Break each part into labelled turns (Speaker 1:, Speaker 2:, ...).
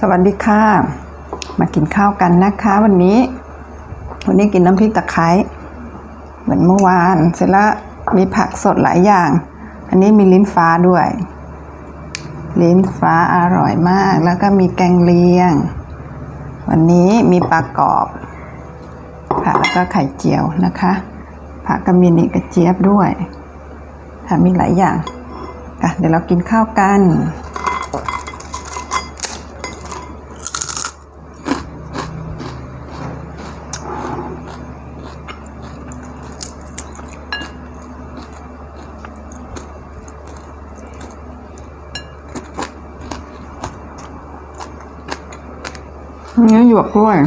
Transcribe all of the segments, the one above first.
Speaker 1: สวัสดีค่ะ มากินข้าวกันนะคะ วันนี้ วันนี้กินน้ำพริกตะไคร้เหมือนเมื่อวาน เสร็จแล้วมีผักสดหลายอย่าง อันนี้มีลิ้นฟ้าด้วย ลิ้นฟ้าอร่อยมาก แล้วก็มีแกงเลียง วันนี้มีปลากรอบผักแล้วก็ไข่เจียวนะคะผักก็มีนี่กระเจี๊ยบด้วยค่ะมีหลายอย่างค่ะเดี๋ยวเรากินข้าวกัน เนื้อหยว กล้วย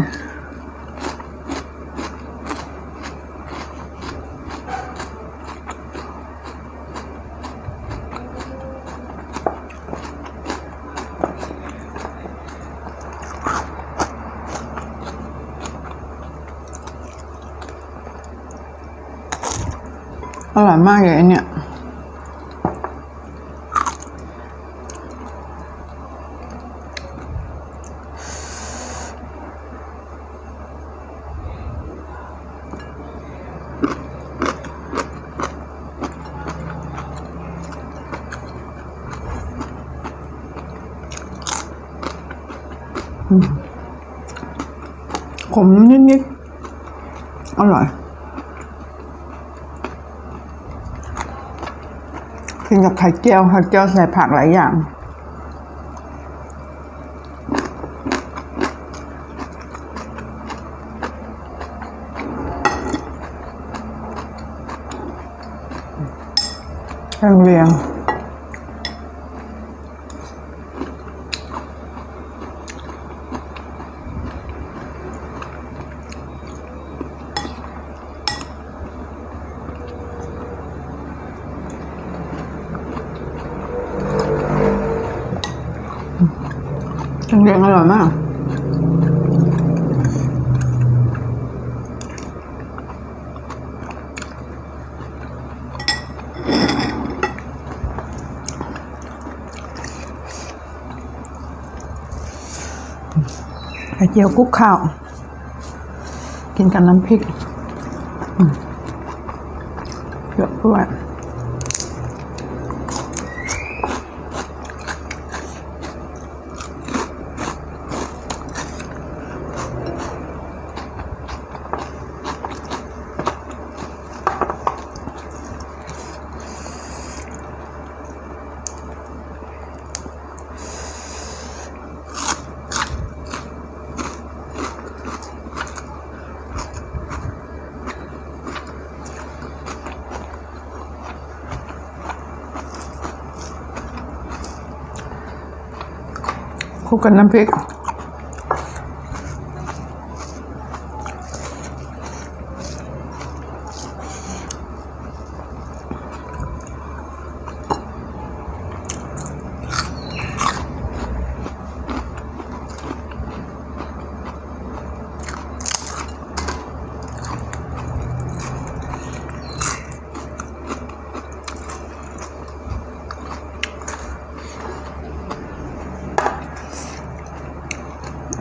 Speaker 1: อร่อยมากเลยเนี่ย ขมนิดๆ อร่อย กินกับไข่เจียวไข่เจียวใส่ผักหลายอย่างแกงเรียง แกงเรียงอร่อยมากไข่เจียวคลุกข้าว กินกับน้ำพริกเยอะด้วย คลุกกับน้ำพริก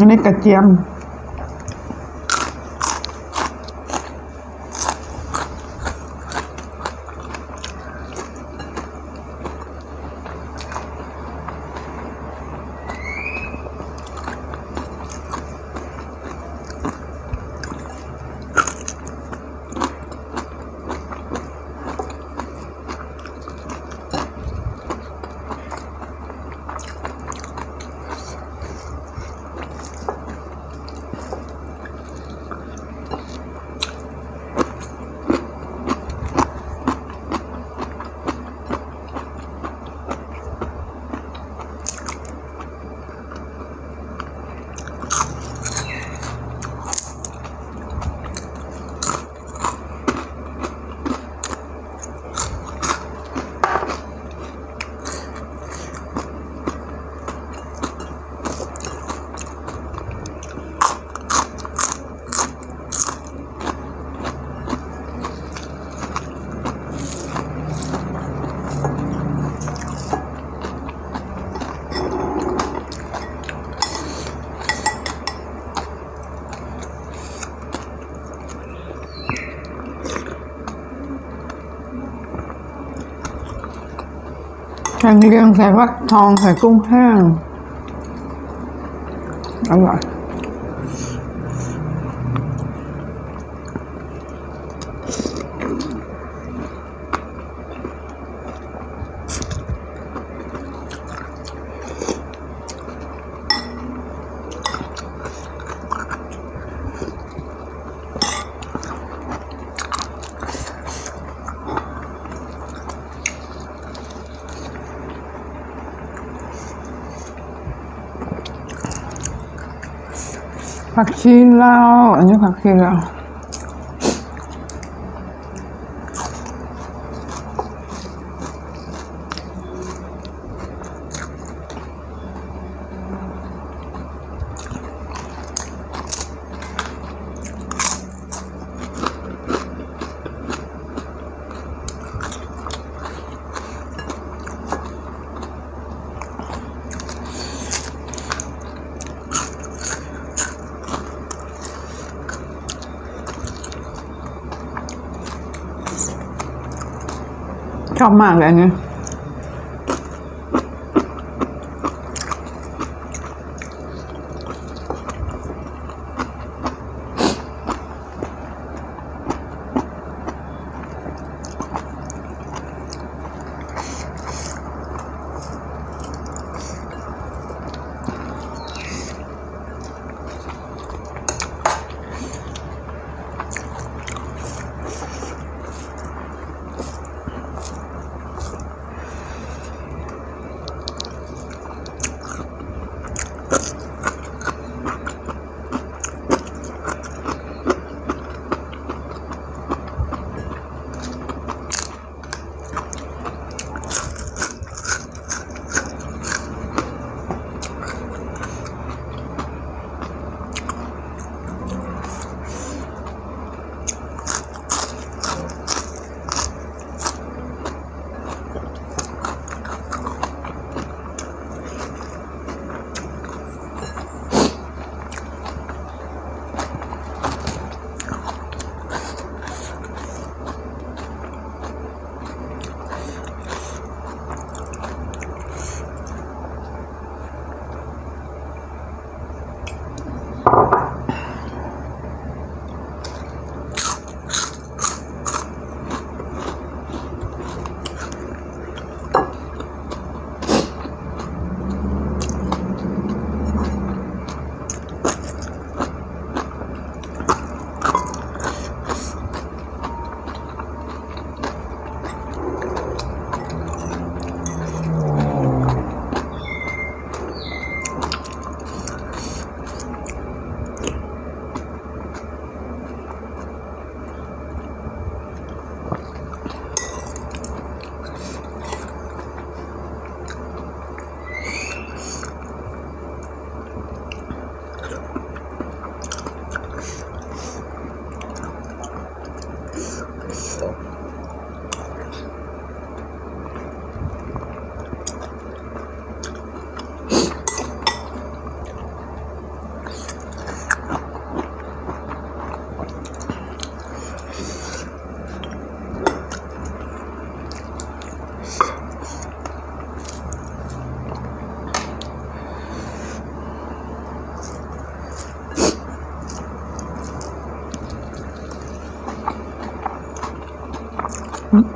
Speaker 1: ในกระเจียม แตงเรียงใส่ฟักทองใส่กุ้งแห้งอร่อย ผักชีลาวอันนี้ผักชีลาว ชอบมากเลยอันนี้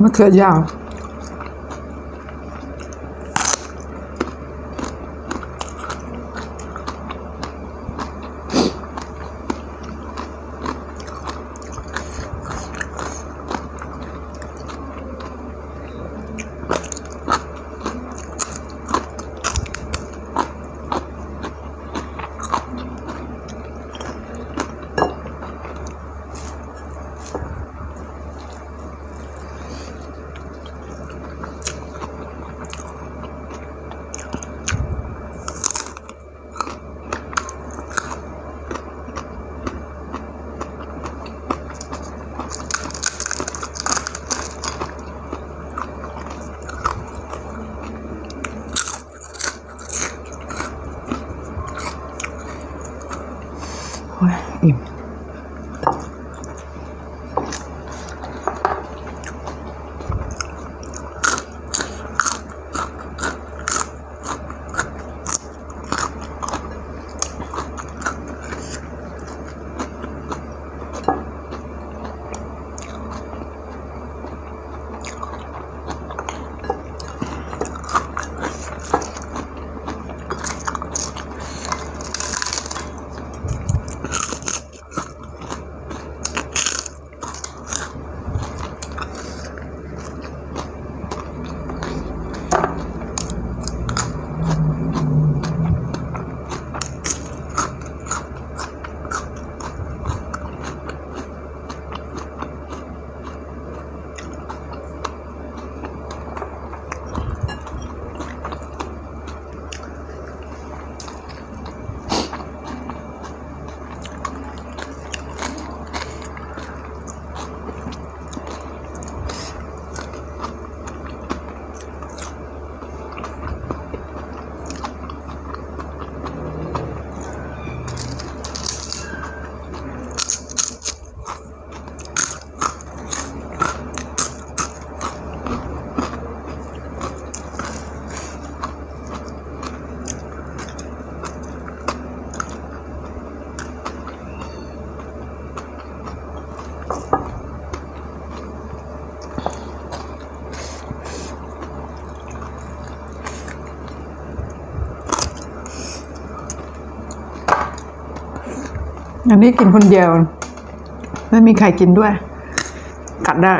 Speaker 1: มะเขื อั
Speaker 2: นนี้กินคนเดียว ไม่มีใครกินด้วย กัดได้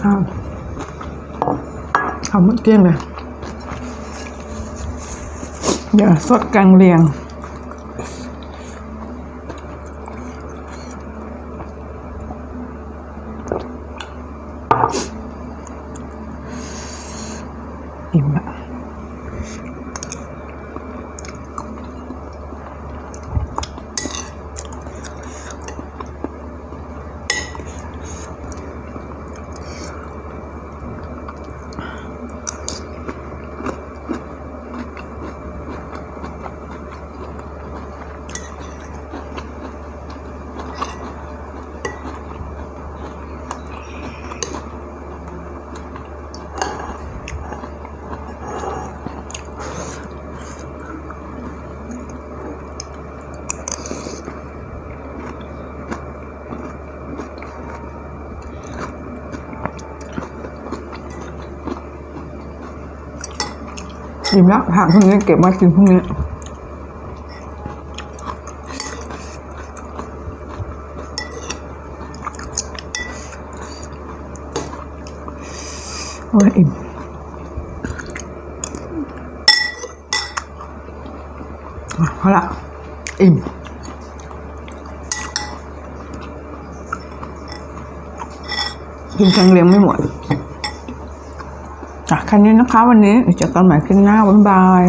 Speaker 2: ข้าวข้าวหมดเกลี้ยงเลย เดี๋ยวสดกลางเรียง อิ่มแล้วผักพวกนี้เก็บไว้กินพรุ่งนี้โอ้ยอิ่มอะพอละอิ่มกินแกงเลี้ยงไม่หมด แค่นี้นะคะ วันนี้เจอกันใหม่คลิปหน้าบ๊ายบาย